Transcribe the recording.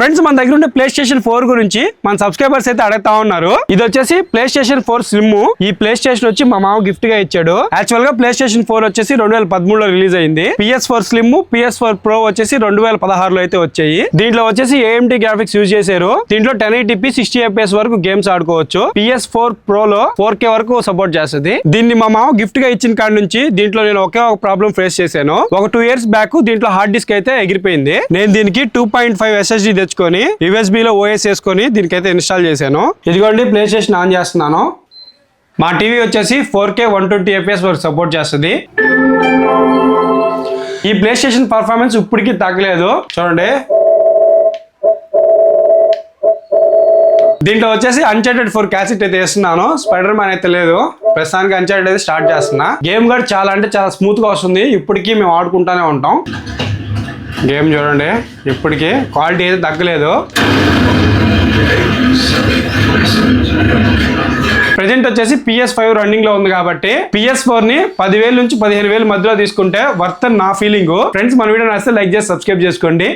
Friends మన దగ్గర ఉండే ప్లే స్టేషన్ ఫోర్ గురించి మన సబ్స్క్రైబర్స్ అయితే అడుగుతా ఉన్నారు. ఇది వచ్చేసి ప్లే స్టేషన్ ఫోర్ స్లిమ్ ఈ ప్లే స్టేషన్ వచ్చి మా మామ గిఫ్ట్గా ఇచ్చాడు. యాక్చువల్గా ప్లే స్టేషన్ ఫోర్ వచ్చేసి రెండు వేల పదమూడులో రిలీజ్ అయింది. PS four slim PS four pro వచ్చేసి రెండు వేల పదహారులో అయితే వచ్చాయి. దీంట్లో వచ్చేసి ఏఎంటీ గ్రాఫిక్స్ యూజ్ చేశారు. దీంట్లో ten eighty p sixty FS వరకు గేమ్స్ ఆడుకోవచ్చు. పిఎస్ ఫోర్ ప్రో లో ఫోర్ కే వరకు సపోర్ట్ చేస్తుంది. దీన్ని మా మామ గిఫ్ట్గా ఇచ్చిన కాడ నుంచి దీంట్లో నేను ఒకే ఒక ప్రాబ్లం ఫేస్ చేశాను. ఒక టూ ఇయర్స్ బ్యాక్ దీంట్లో హార్డ్ డిస్క్ అయితే ఎగిరిపోయింది. నేను దీనికి టూ పాయింట్ ఫైవ్ ఎస్ఎస్డి తెచ్చుకొని యూఎస్బి లో ఓఎస్ వేసుకొని దీనికైతే ఇన్స్టాల్ చేశాను. ఇదిగోండి ప్లే స్టేషన్ ఆన్ చేస్తున్నాను. మా టీవీ వచ్చేసి four K one twenty FS వరకు సపోర్ట్ చేస్తుంది. ఈ ప్లే స్టేషన్ పర్ఫార్మెన్స్ ఇప్పటికీ తగ్గలేదు. చూడండి. దీంట్లో వచ్చేసి అన్చార్టెడ్ ఫోర్ క్యాసెట్ అయితే వేస్తున్నాను. స్పైడర్ మ్యాన్ అయితే లేదు. ప్రస్తుతానికి అన్చార్టెడ్ అయితే స్టార్ట్ చేస్తున్నా. గేమ్ కూడా చాలా అంటే చాలా స్మూత్గా వస్తుంది. ఇప్పటికీ మేము ఆడుకుంటానే ఉంటాం. గేమ్ చూడండి. ఇప్పటికీ క్వాలిటీ అయితే తగ్గలేదు. ప్రజెంట్ వచ్చేసి పిఎస్ ఫైవ్ రన్నింగ్లో ఉంది కాబట్టి పిఎస్ ఫోర్ని పదివేల నుంచి పదిహేను వేల మధ్యలో తీసుకుంటే వర్త్ నా ఫీలింగ్ ఫ్రెండ్స్ మన వీడియో నచ్చితే లైక్ చేసి సబ్స్క్రైబ్ చేసుకోండి.